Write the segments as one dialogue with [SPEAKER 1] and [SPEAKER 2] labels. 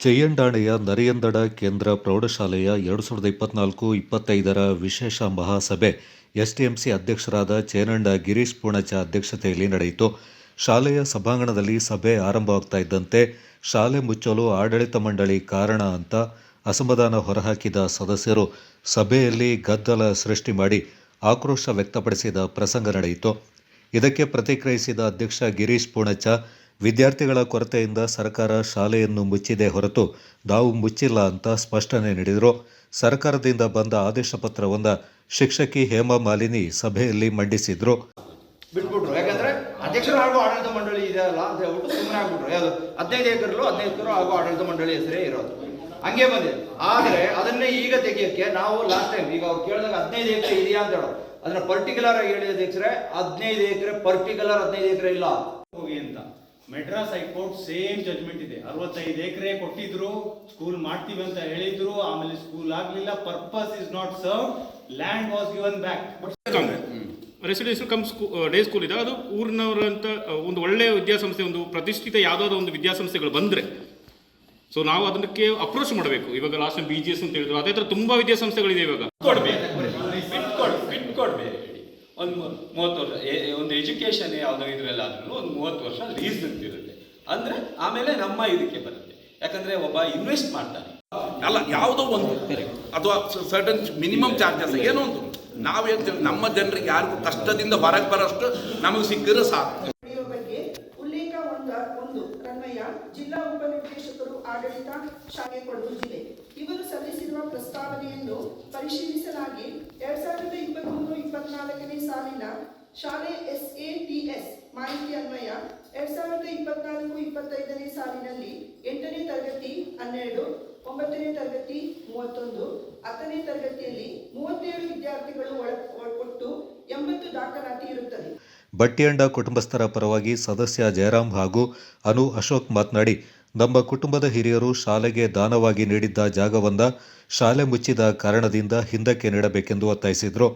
[SPEAKER 1] ಚೆಯ್ಯಂಡಾಣೆಯ ನರಿಯಂದಡ ಕೇಂದ್ರ ಪ್ರೌಢಶಾಲೆಯ ಎರಡು ಸಾವಿರದ ಇಪ್ಪತ್ನಾಲ್ಕು ಇಪ್ಪತ್ತೈದರ ವಿಶೇಷ ಮಹಾಸಭೆ ಎಸ್ಟಿಎಂಸಿ ಅಧ್ಯಕ್ಷರಾದ ಚೇನಂಡ ಗಿರೀಶ್ ಪೂಣಚ ಅಧ್ಯಕ್ಷತೆಯಲ್ಲಿ ನಡೆಯಿತು. ಶಾಲೆಯ ಸಭಾಂಗಣದಲ್ಲಿ ಸಭೆ ಆರಂಭವಾಗ್ತಾ ಇದ್ದಂತೆ ಶಾಲೆ ಮುಚ್ಚಲು ಆಡಳಿತ ಮಂಡಳಿ ಕಾರಣ ಅಂತ ಅಸಮಾಧಾನ ಹೊರಹಾಕಿದ ಸದಸ್ಯರು ಸಭೆಯಲ್ಲಿ ಗದ್ದಲ ಸೃಷ್ಟಿ ಮಾಡಿ ಆಕ್ರೋಶ ವ್ಯಕ್ತಪಡಿಸಿದ ಪ್ರಸಂಗ ನಡೆಯಿತು. ಇದಕ್ಕೆ ಪ್ರತಿಕ್ರಿಯಿಸಿದ ಅಧ್ಯಕ್ಷ ಗಿರೀಶ್ ಪೂಣಚ್ಚ ವಿದ್ಯಾರ್ಥಿಗಳ ಕೊರತೆಯಿಂದ ಸರ್ಕಾರ ಶಾಲೆಯನ್ನು ಮುಚ್ಚಿದೆ ಹೊರತು ನಾವು ಮುಚ್ಚಿಲ್ಲ ಅಂತ ಸ್ಪಷ್ಟನೆ ನೀಡಿದರು. ಸರ್ಕಾರದಿಂದ ಬಂದ ಆದೇಶ ಪತ್ರವನ್ನು ಶಿಕ್ಷಕಿ ಹೇಮಾ ಮಾಲಿನಿ ಸಭೆಯಲ್ಲಿ ಮಂಡಿಸಿದ್ರು.
[SPEAKER 2] ಬಿಟ್ಬಿಟ್ರು. ಯಾಕಂದ್ರೆ ಅಧ್ಯಕ್ಷರು ಹಾಗೂ ಆಡಳಿತ ಮಂಡಳಿ ಇದೆ ಅಲ್ಲ ಅಂತ ಹೇಳ್ಬಿಟ್ಟು ಸುಮ್ಮನೆ ಆಗ್ಬಿಟ್ರು. ಯಾವುದು? ಹದಿನೈದು ಎಕರಲ್ಲೂ ಹದಿನೈದು ಹಾಗೂ ಆಡಳಿತ ಮಂಡಳಿ ಹೆಸರೇ ಇರೋದು. ಹಂಗೆ ಬಂದಿದೆ. ಆದ್ರೆ ಅದನ್ನೇ ಈಗ ತೆಗಿಯಕ್ಕೆ ನಾವು ಲಾಸ್ಟ್ ಟೈಮ್ ಈಗ ಕೇಳಿದಾಗ ಹದಿನೈದು ಎಕರೆ ಇದೆಯಾ ಅಂತ ಹೇಳೋದು. ಅದನ್ನ ಪರ್ಟಿಕ್ಯುಲರ್ ಆಗಿ ಹೇಳಿದ ಅಧ್ಯಕ್ಷರೇ ಹದಿನೈದು ಎಕರೆ ಪರ್ಟಿಕ್ಯುಲರ್ ಹದಿನೈದು ಎಕರೆ ಇಲ್ಲ.
[SPEAKER 3] ಹೋಗಿ ಅಂತ. ಮೆಡ್ರಾಸ್ ಹೈಕೋರ್ಟ್ ಸೇಮ್ ಜಜ್ಮೆಂಟ್ ಇದೆ. ಅರವತ್ತೈದು ಎಕರೆ ಕೊಟ್ಟಿದ್ರು ಸ್ಕೂಲ್ ಮಾಡ್ತೀವಿ ಅಂತ ಹೇಳಿದ್ರು ಆಮೇಲೆ ಸ್ಕೂಲ್ ಆಗ್ಲಿಲ್ಲ purpose is not serve land was given back
[SPEAKER 4] residential cum school day school ಇದೆ. ಅದು ಊರಿನವರಂತ ಒಂದು ಒಳ್ಳೆಯ ವಿದ್ಯಾಸಂಸ್ಥೆ ಒಂದು ಪ್ರತಿಷ್ಠಿತ ಯಾವುದಾದ್ರು ಒಂದು ವಿದ್ಯಾಸಂಸ್ಥೆಗಳು ಬಂದರೆ ಸೊ ನಾವು ಅದಕ್ಕೆ ಅಪ್ರೋಚ್ ಮಾಡಬೇಕು. ಇವಾಗ last time B G S ಅಂತ ಹೇಳಿದ್ರು. ಅದೇ ಥರ ತುಂಬ ವಿದ್ಯಾಸಂಸ್ಥೆಗಳಿದೆ ಇವಾಗ.
[SPEAKER 5] ಕೊಡ್ಬೇಕು. ಬಿಟ್ ಕೊಡ್ ಬಿಟ್ ಕೊಡ್ಬೇಕು ಒಂದು ಮೂವತ್ತು ವರ್ಷ ಒಂದು ಎಜುಕೇಷನ್ ಯಾವುದೋ ಇದ್ರಲ್ಲಾದ್ರೂ ಒಂದು ಮೂವತ್ತು ವರ್ಷ ಲೀಸ್ ಅಂತ ಇರುತ್ತೆ ಅಂದ್ರೆ ಆಮೇಲೆ ನಮ್ಮ ಇದಕ್ಕೆ ಬರುತ್ತೆ. ಯಾಕಂದ್ರೆ ಒಬ್ಬ ಇನ್ವೆಸ್ಟ್ ಮಾಡ್ತಾನೆ.
[SPEAKER 6] ಅಲ್ಲ ಯಾವುದೋ ಒಂದು ಅಥವಾ ಸರ್ಟನ್ ಮಿನಿಮಮ್ ಚಾರ್ಜಸ್ ಏನೋ ಒಂದು. ನಾವು ಹೇಳ್ತೇವೆ ನಮ್ಮ ಜನರಿಗೆ ಯಾರು ಕಷ್ಟದಿಂದ ಹೊರಗೆ ಬರೋಷ್ಟು ನಮಗೆ ಸಿಕ್ಕಿದ್ರೆ ಸಾಕು.
[SPEAKER 7] ಬಗ್ಗೆ ಉಲ್ಲೇಖ ಒಂದ ಜಿಲ್ಲಾ ಉಪನಿರ್ದೇಶಕರು ಆಡಳಿತ ಶಾಲೆ ಕೊಡಗು ಜಿಲ್ಲೆ. ಇವರು ಸಲ್ಲಿಸಿರುವ ಪ್ರಸ್ತಾವನೆಯನ್ನು ಪರಿಶೀಲಿಸಲಾಗಿ ಎರಡ್ ಸಾವಿರದ ಇಪ್ಪತ್ಮೂರು ಇಪ್ಪತ್ನಾಲ್ಕನೇ ಸಾಲಿನ ಟಿ ಎಸ್ ಮಾಹಿತಿ ಅನ್ವಯ. ಎರಡ್ ಸಾವಿರದ ಇಪ್ಪತ್ನಾಲ್ಕು ಇಪ್ಪತ್ತೈದನೇ ಸಾಲಿನಲ್ಲಿ ಎಂಟನೇ ತರಗತಿ ಹನ್ನೆರಡು, ಒಂಬತ್ತನೇ ತರಗತಿ ಮೂವತ್ತೊಂದು, ಹತ್ತನೇ ತರಗತಿಯಲ್ಲಿ ಮೂವತ್ತೇಳು ವಿದ್ಯಾರ್ಥಿಗಳು ಒಟ್ಟು ಎಂಬತ್ತು ದಾಖಲಾತಿ ಇರುತ್ತದೆ.
[SPEAKER 1] ಬಟ್ಟಿಯಂಡ ಕುಟುಂಬಸ್ಥರ ಪರವಾಗಿ ಸದಸ್ಯ ಜಯರಾಮ್ ಹಾಗೂ ಅನು ಅಶೋಕ್ ಮಾತನಾಡಿ, ನಮ್ಮ ಕುಟುಂಬದ ಹಿರಿಯರು ಶಾಲೆಗೆ ದಾನವಾಗಿ ನೀಡಿದ್ದ ಜಾಗವನ್ನ ಶಾಲೆ ಮುಚ್ಚಿದ ಕಾರಣದಿಂದ ಹಿಂದಕ್ಕೆ ನೀಡಬೇಕೆಂದು ಒತ್ತಾಯಿಸಿದರು.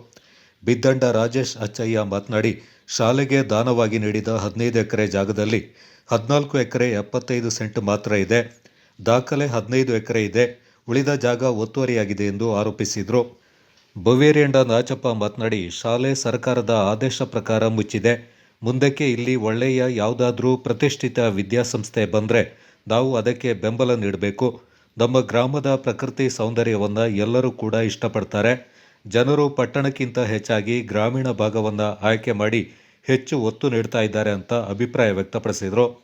[SPEAKER 1] ಬಿದ್ದಂಡ ರಾಜೇಶ್ ಅಚ್ಚಯ್ಯ ಮಾತನಾಡಿ, ಶಾಲೆಗೆ ದಾನವಾಗಿ ನೀಡಿದ ಹದಿನೈದು ಎಕರೆ ಜಾಗದಲ್ಲಿ ಹದಿನಾಲ್ಕು ಎಕರೆ ಎಪ್ಪತ್ತೈದು ಸೆಂಟ್ ಮಾತ್ರ ಇದೆ. ದಾಖಲೆ ಹದಿನೈದು ಎಕರೆ ಇದೆ. ಉಳಿದ ಜಾಗ ಒತ್ತುವರಿಯಾಗಿದೆ ಎಂದು ಆರೋಪಿಸಿದರು. ಬವೇರಿಯಂಡ ನಾಚಪ್ಪ ಮಾತನಾಡಿ, ಶಾಲೆ ಸರ್ಕಾರದ ಆದೇಶ ಪ್ರಕಾರ ಮುಚ್ಚಿದೆ. ಮುಂದಕ್ಕೆ ಇಲ್ಲಿ ಒಳ್ಳೆಯ ಯಾವುದಾದ್ರೂ ಪ್ರತಿಷ್ಠಿತ ವಿದ್ಯಾಸಂಸ್ಥೆ ಬಂದರೆ ನಾವು ಅದಕ್ಕೆ ಬೆಂಬಲ ನೀಡಬೇಕು. ನಮ್ಮ ಗ್ರಾಮದ ಪ್ರಕೃತಿ ಸೌಂದರ್ಯವನ್ನು ಎಲ್ಲರೂ ಕೂಡ ಇಷ್ಟಪಡ್ತಾರೆ. ಜನರು ಪಟ್ಟಣಕ್ಕಿಂತ ಹೆಚ್ಚಾಗಿ ಗ್ರಾಮೀಣ ಭಾಗವನ್ನು ಆಯ್ಕೆ ಮಾಡಿ ಹೆಚ್ಚು ಒತ್ತು ನೀಡ್ತಾ ಇದ್ದಾರೆ ಅಂತ ಅಭಿಪ್ರಾಯ ವ್ಯಕ್ತಪಡಿಸಿದರು.